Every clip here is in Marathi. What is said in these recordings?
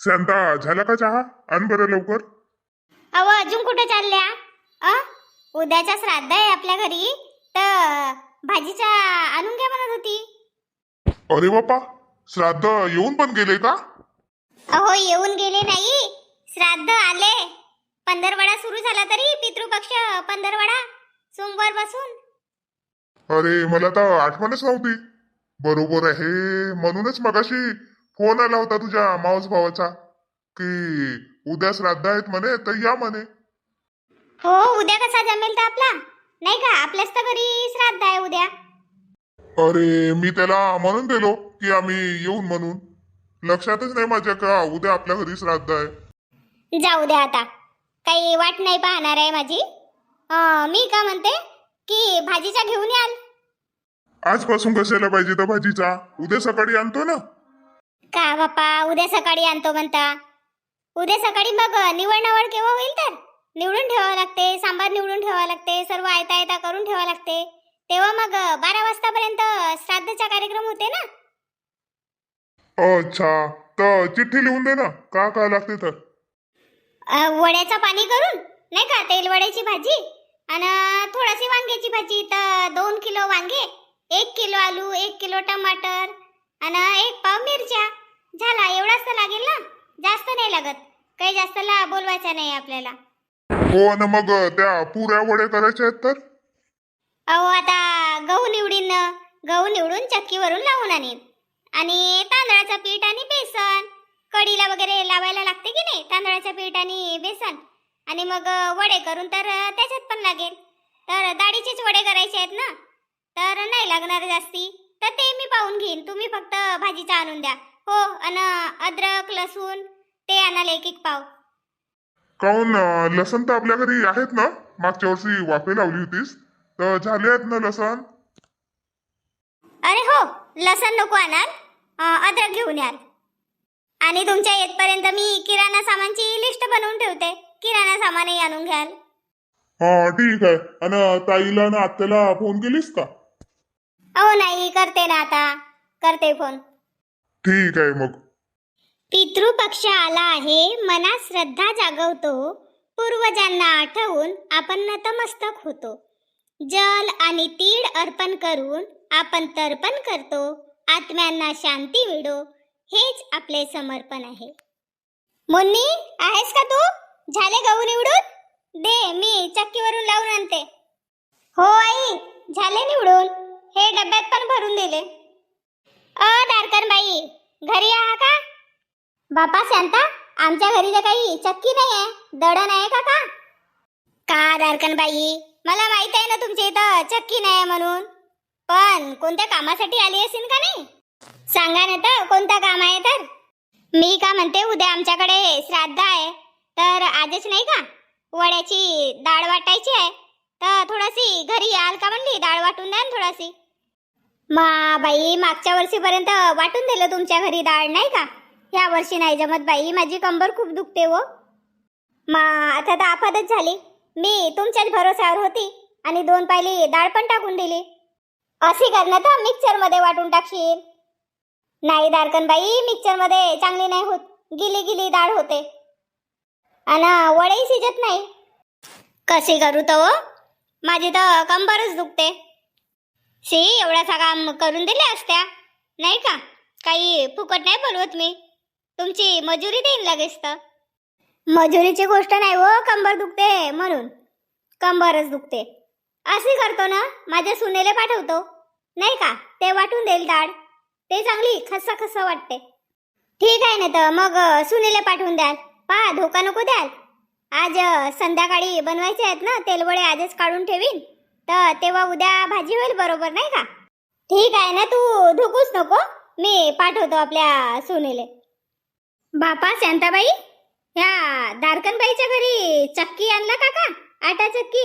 शांता झाला का चहा? आण बरं लवकर. अहो अजून कुठे चालल्या? अ? उद्याचा श्राद्ध आहे आपल्या घरी तर भाजीचा आणून घ्या म्हणत होती. अरे बापा श्राद्ध येऊन पण गेले का? अहो येऊन गेले नाही. श्राद्ध आले. पंधरवडा सुरू झाला तरी पितृपक्ष पंधरवडा सोमवारपासून अरे मला तर आठवणच नव्हती. बरोबर आहे म्हणूनच मगाशी फोन आला होता तुझ्या मावस भावाचा की उद्या श्राद्ध आहेत म्हणे तर या म्हणे. हो उद्या कसा जमेल तर आपला? नाही का? आपल्याच तर घरी श्राद्ध आहे उद्या. अरे मी त्याला म्हणून दिलो की आम्ही येऊन म्हणून. लक्षातच नाही माझ्या का उद्या आपल्या घरी श्राद्ध आहे. जाऊ द्या आता. काही वाट नाही पाहणार आहे माझी. अं, मी का म्हणते? की भाजीचा घेऊन याल. आजपासून कशाला पाहिजे तर भाजीचा? उद्या सकाळी आणतो ना. का बापा उद्या सकाळी आणतो म्हणता. उद्या सकाळी मग निवड निवड केव्हा होईल तर? निवडून ठेवावं लागते सांबार निवडून ठेवावं लागते सर्व आयता आयता करून ठेवावं लागते. तेव्हा मग बारा वाजतापर्यंत श्राद्धचा कार्यक्रम होते ना? अच्छा तर चिठ्ठी लिहून दे ना का का लागते तर? वड्याचं पाणी करून नाही का? तेल वड्याची भाजी आणि थोडीशी वांग्याची भाजी तर दोन किलो वांगे एक किलो आलू एक किलो टमाटर आणि एक पाव मिरच्या. झाला एवढाच तर लागेल ना? जास्त नाही लागत. काही जास्त ला बोलवायचं नाही आपल्याला. हो ना मग त्या पुऱ्या वडे करायच्या आहेत तर? अहो आता गहू निवडीन गहू निवडून चक्कीवरून लावून आणीन. आणि तांदळाचं पीठ आणि बेसन. कढीला वगैरे लावायला लागते की नाही? तांदळाचं पीठ आणि बेसन. आणि मग वडे करून तर त्याच्यात पण लागेल. तर डाळीचेच वडे करायचे आहेत ना? तर नाही लागणार जास्ती. तर ते मी पाहून घेईन. तुम्ही फक्त भाजीचा आणून द्या. हो अन अद्रक लसूण ते आणाल एक एक पाव. काहून अं, लसण तर आपल्या घरी आहेत ना? मागच्या वर्षी वाफे लावली होतीस. तर झाले आहेत ना लसण? अरे हो लसण नको आणाल. अं, अद्रक घेऊन याल. आणि तुमच्या येतपर्यंत मी किराणा सामानची लिस्ट बनवून ठेवते. किराणा सामानही आणून घ्याल. हा ठीक आहे. आणि ताईला ना आत्याला फोन केलीस का? अहो नाही करते ना आता. करते फोन. ठीक आहे मग. पितृपक्ष आला आहे मनात श्रद्धा जागवतो. पूर्वजांना आठवून आपण नतमस्तक होतो. जल आणि तीळ अर्पण करून आपण तर्पण करतो. आत्म्यांना शांती विडो हेच आपले समर्पण आहे. मुन्नी आहेस का तू? झाले गहू निवडून? दे मी चक्कीवरून लावून आणते. हो आई झाले निवडून. हे डब्यात पण भरून दिले. घरी आहा का? बापा शांता आमच्या घरी तर काही चक्की नाही आहे दळण आहे का का? का दारकन बाई मला माहीत आहे ना तुमच्या इथं चक्की नाही आहे म्हणून. पण कोणत्या कामासाठी आली असेल का नाही? सांगा ना तर कोणतं काम आहे तर? मी का म्हणते उद्या आमच्याकडे श्राद्ध आहे. तर आजच नाही का? वड्याची डाळ वाटायची आहे. तर थोडीशी घरी याल का म्हणली? डाळ वाटून द्या ना थोडीशी. मा बाई मागच्या वर्षीपर्यंत वाटून दिलं तुमच्या घरी डाळ नाही का? या वर्षी नाही जमत बाई माझी कंबर खूप दुखते हो. मा आता तर आफतच झाली. मी तुमच्याच भरोसावर होती आणि दोन पायली डाळ पण टाकून दिली. अशी करणं तर मिक्सरमध्ये वाटून टाकशील. नाही दारकन बाई मिक्सरमध्ये चांगली नाही होत. गिली गिली डाळ होते. आणि वडही शिजत नाही. कशी करू तो? माझी तर कंबरच दुखते. सी एवढासा काम करून दिल्या असत्या. नाही का? काही फुकट नाही बोलवत मी. तुमची मजुरी देईन लगेच तर. मजुरीची गोष्ट नाही हो कंबर दुखते म्हणून. कंबरच दुखते. असे करतो ना माझ्या सुनेले पाठवतो. नाही का? ते वाटून देईल डाळ. ते चांगली खस्सा खस्सा वाटते. ठीक आहे ना तर मग सुनेले पाठवून द्याल. पहा धोका नको द्याल. आज संध्याकाळी बनवायचे आहेत ना तेलवडे आजच काढून ठेवीन. तर तेव्हा उद्या भाजी होईल बरोबर नाही का? ठीक आहे ना तू? धुकूच नको. मी पाठवतो आपल्या सुनेले. बापा शांताबाई? ह्या दारकनबाईच्या घरी चक्की आणला का का आटा चक्की?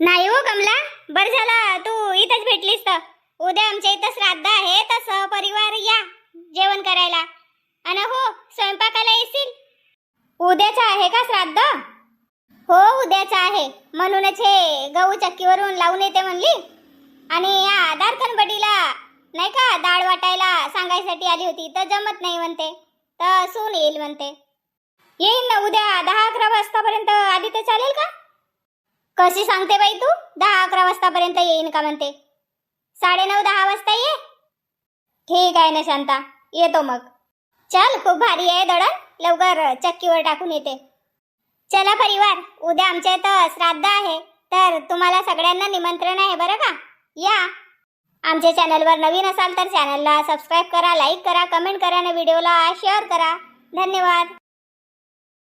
नाही हो कमला. बरं झाला तू इथंच भेटलीस तर. उद्या आमच्या इथं श्राद्ध आहे तर सहपरिवार या जेवण करायला. आणि हो स्वयंपाकाला येशील? उद्याचं आहे का श्राद्ध? हो उद्याचं आहे. म्हणूनच हे गहू चक्कीवरून लावून येते म्हणली. आणि या दारकनबडीला नाही का डाळ वाटायला सांगायसाठी आली होती. तर जमत नाही म्हणते. तर सून येईल म्हणते. येईल ना उद्या दहा अकरा वाजतापर्यंत आली तर चालेल का? कशी सांगते बाई तू? दहा अकरा वाजतापर्यंत येईन का म्हणते. साडेनऊ दहा वाजता ये. ठीक आहे ना शांता. येतो मग. चल खूप भारी आहे दळण. लवकर चक्कीवर टाकून येते. चला परिवार उद्या आमच्या इथं श्राद्ध आहे. तर तुम्हाला सगळ्यांना निमंत्रण आहे बरं का? या. आमच्या चॅनलवर नवीन असाल तर चॅनलला सबस्क्राईब करा लाईक करा कमेंट करा आणि व्हिडिओला शेअर करा. धन्यवाद.